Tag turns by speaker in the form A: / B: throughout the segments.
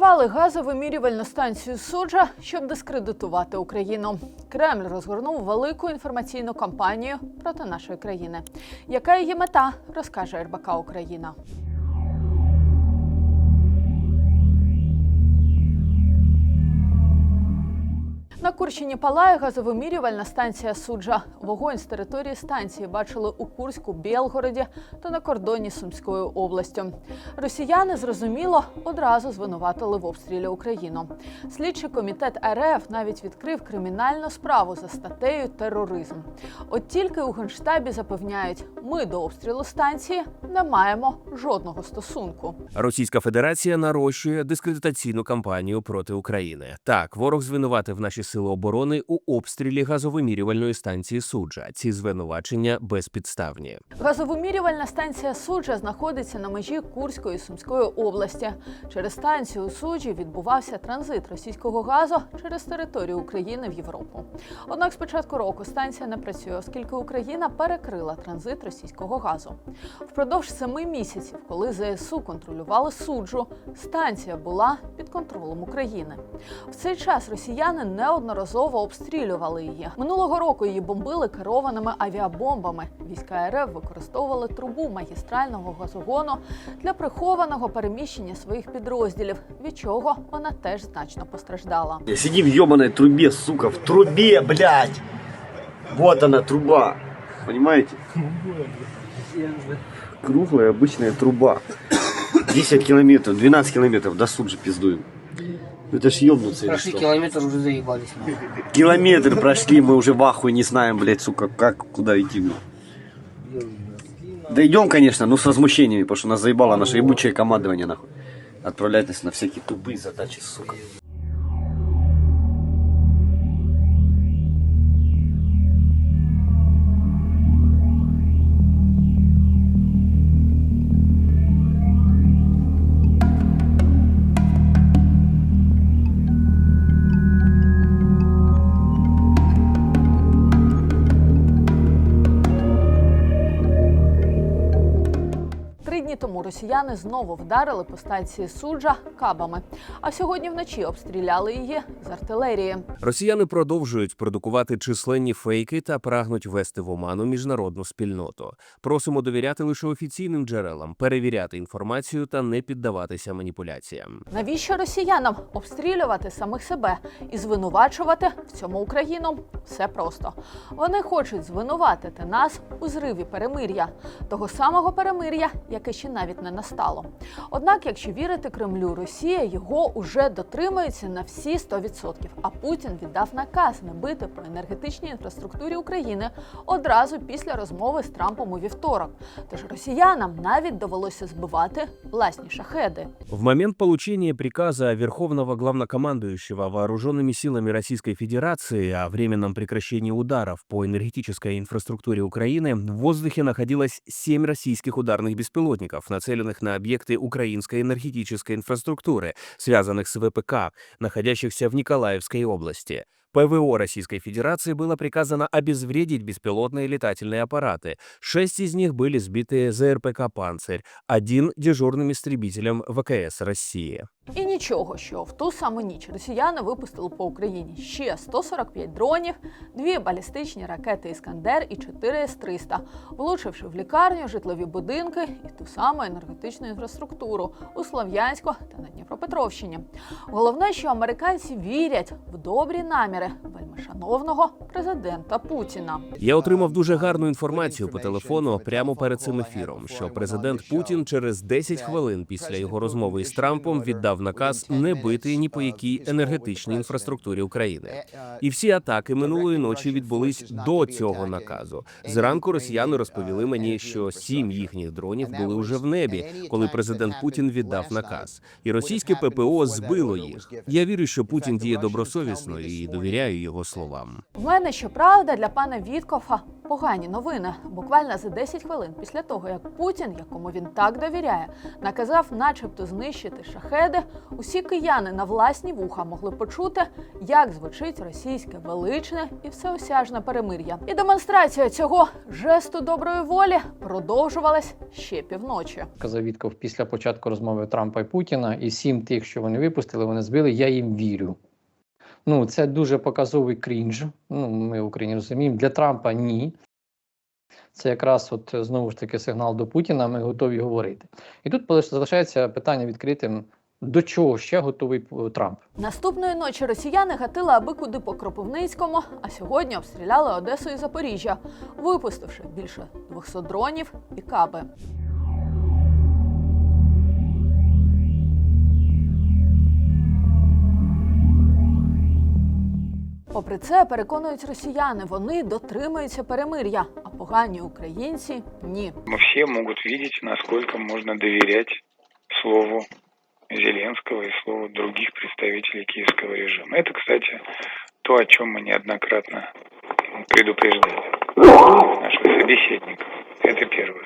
A: Підірвали газовимірювальну станцію суджа, щоб дискредитувати Україну. Кремль розгорнув велику інформаційну кампанію проти нашої країни. Яка її мета, розкаже РБК Україна. На Курщині палає газовимірювальна станція суджа. Вогонь з території станції бачили у Курську, Білгороді та на кордоні з Сумською областю. Росіяни зрозуміло одразу звинуватили в обстрілі Україну. Слідчий комітет РФ навіть відкрив кримінальну справу за статтею тероризм. От тільки у генштабі запевняють, ми до обстрілу станції не маємо жодного стосунку.
B: Російська Федерація нарощує дискредитаційну кампанію проти України. Так, ворог звинуватив наші сили оборони у обстрілі газовимірювальної станції суджа. Ці звинувачення безпідставні.
A: Газовимірювальна станція суджа знаходиться на межі Курської Сумської області. Через станцію суджі відбувався транзит російського газу через територію України в Європу. Однак з початку року станція не працює, оскільки Україна перекрила транзит російського газу. Впродовж семи місяців, коли ЗСУ контролювали суджу, станція була під контролем України. В цей час росіяни неодноразово обстрілювали її. Минулого року її бомбили керованими авіабомбами. Війська РФ використовували трубу магістрального газогону для прихованого переміщення своїх підрозділів, від чого вона теж значно постраждала.
C: Сиди в ебаной трубе, сука, в трубе, блядь. Вот она, труба. Понимаете? Круглая обычная труба. 10 километров, 12 километров до суджи пиздуем. Ну Это ж ёбнуться
D: Прошли
C: что?
D: километр, уже заебались. нахуй.
C: Километр прошли, мы уже в ахуе не знаем, блядь, сука, как, куда идти. Да идем, конечно, но с возмущениями, потому что нас заебало наше ебучее командование, нахуй. Отправлять нас на всякие тупые задачи, сука.
A: Росіяни знову вдарили по станції суджа кабами. А сьогодні вночі обстріляли її з артилерії.
B: Росіяни продовжують продукувати численні фейки та прагнуть ввести в оману міжнародну спільноту. Просимо довіряти лише офіційним джерелам, перевіряти інформацію та не піддаватися маніпуляціям.
A: Навіщо росіянам обстрілювати самих себе і звинувачувати в цьому Україну? Все просто. Вони хочуть звинуватити нас у зриві перемир'я, того самого перемир'я, яке ще навіть не настало. Однак, якщо вірити Кремлю, Росія його уже дотримується на всі 100%. А Путін віддав наказ не бити по енергетичній інфраструктурі України одразу після розмови з Трампом у вівторок. Тож росіянам навіть довелося збивати власні шахеди.
B: В момент получения приказа Верховного Главнокомандующего Вооруженными силами Российской Федерации о временном прекращении ударов по энергетической инфраструктуре Украины в воздухе находилось семь российских ударных беспилотников, нацеленных на объекты украинской энергетической инфраструктуры, связанных с ВПК, находящихся в Николаевской области. ПВО Российской Федерации было приказано обезвредить беспилотные летательные аппараты. Шесть из них были сбиты ЗРПК «Панцирь», один дежурным истребителем ВКС России.
A: І нічого, що в ту саму ніч росіяни випустили по Україні ще 145 дронів, дві балістичні ракети Іскандер і 4 С-300, влучивши в лікарню, житлові будинки і ту саму енергетичну інфраструктуру у Слов'янську та на Дніпропетровщині. Головне, що американці вірять в добрі наміри вельмишановного президента Путіна.
B: Я отримав дуже гарну інформацію по телефону прямо перед цим ефіром, що президент Путін через 10 хвилин після його розмови із Трампом віддав наказ не бити ні по якій енергетичній інфраструктурі України. І всі атаки минулої ночі відбулись до цього наказу. Зранку росіяни розповіли мені, що сім їхніх дронів були уже в небі, коли президент Путін віддав наказ, і російське ППО збило їх. Я вірю, що Путін діє добросовісно і довіряю його словам.
A: Мене, щоправда, для пана Віткофа погані новини. Буквально за 10 хвилин після того, як Путін, якому він так довіряє, наказав, начебто, знищити шахеди, усі кияни на власні вуха могли почути, як звучить російське величне і всеосяжне перемир'я. І демонстрація цього жесту доброї волі продовжувалась ще півночі.
D: Казав Вітков після початку розмови Трампа і Путіна, і сім тих, що вони випустили, вони збили. Я їм вірю. Ну, це дуже показовий крінж. Ну, ми в Україні розуміємо. Для Трампа ні. Це якраз от е, знову ж таки сигнал до Путіна. Ми готові говорити. І тут залишається питання відкритим: до чого ще готовий Трамп?
A: Наступної ночі росіяни гатили аби куди по Кропивницькому, а сьогодні обстріляли Одесу і Запоріжжя, випустивши більше 200 дронів і каби. Попри це, переконують росіяни, вони дотримуються перемир'я, а погані українці ні.
E: Мы все могут видеть, насколько можно доверять слову Зеленского и слову других представителей киевского режима. Это, кстати, то, о чем мы неоднократно предупреждали наших собеседников. Это первое.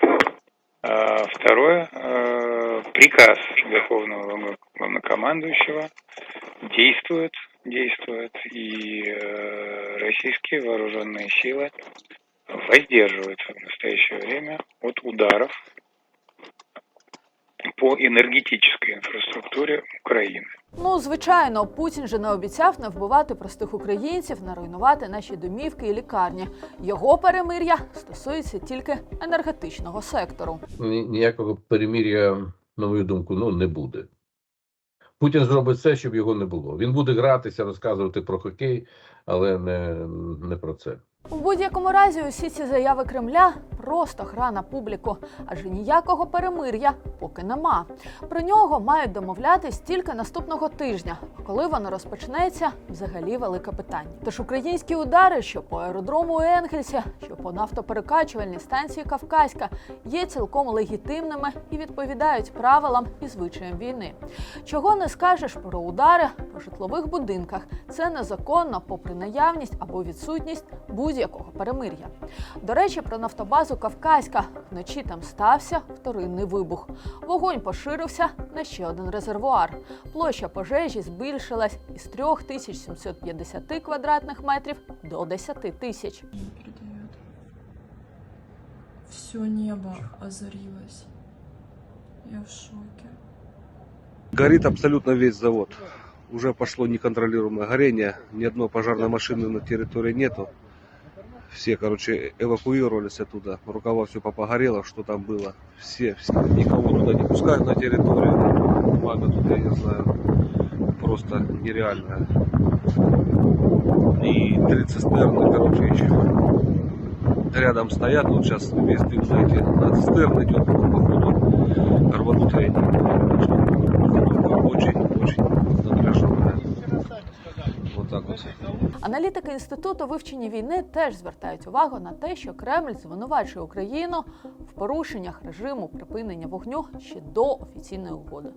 E: А второе, э, приказ Верховного главно- главнокомандующего действует, действует, и э, российские вооруженные силы воздерживаются в настоящее время от ударов по энергетической инфраструктуре Украины.
A: Ну, звичайно, Путін же не обіцяв не вбивати простих українців, не руйнувати наші домівки і лікарні. Його перемир'я стосується тільки енергетичного сектору.
F: Ні- ніякого перемір'я, на мою думку, ну не буде. Путін зробить все, щоб його не було. Він буде гратися, розказувати про хокей, але не, не про це.
A: У будь-якому разі усі ці заяви Кремля просто гра на публіку, адже ніякого перемир'я поки нема. Про нього мають домовлятись тільки наступного тижня. Коли воно розпочнеться, взагалі велике питання. Тож українські удари, що по аеродрому Енгельсі, що по нафтоперекачувальній станції Кавказька, є цілком легітимними і відповідають правилам і звичаям війни. Чого не скажеш про удари по житлових будинках? Це незаконно, попри наявність або відсутність будь-якого перемир'я. До речі, про нафтобазу Кавказька вночі там стався вторинний вибух. Вогонь поширився на ще один резервуар. Площа пожежі збільшилась із 3750 квадратних метрів до 10 тисяч.
G: Все небо озарилось. Я в шоке.
H: Горит абсолютно весь завод. Уже пошло неконтролируемое горение. Ни одной пожарной машины на территории нету. Все, короче, эвакуировались оттуда. Рукава все попогорело, что там было. Все, все. Никого туда не пускают на территорию. Бумага тут, я не знаю, просто нереальная. И три цистерны, короче, еще рядом стоят. Вот сейчас весь дым на эти на цистерны идет, походу. Рванут они.
A: Аналітики інституту вивчення війни теж звертають увагу на те, що Кремль звинувачує Україну в порушеннях режиму припинення вогню ще до офіційної угоди.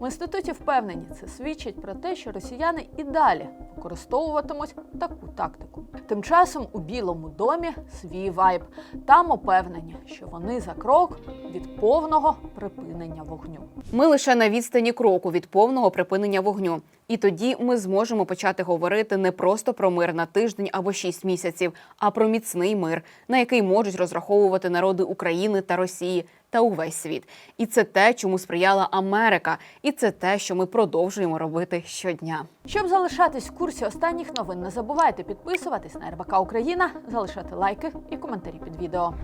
A: В інституті впевнені, це свідчить про те, що росіяни і далі використовуватимуть таку тактику. Тим часом у Білому домі свій вайб. Там упевнені, що вони за крок від повного припинення вогню.
I: Ми лише на відстані кроку від повного припинення вогню. І тоді ми зможемо почати говорити не просто про мир на тиждень або шість місяців, а про міцний мир, на який можуть розраховувати народи України та Росії та увесь світ. І це те, чому сприяла Америка, і це те, що ми продовжуємо робити щодня.
A: Щоб залишатись в курсі останніх новин, не забувайте підписуватись на РБК Україна, залишати лайки і коментарі під відео.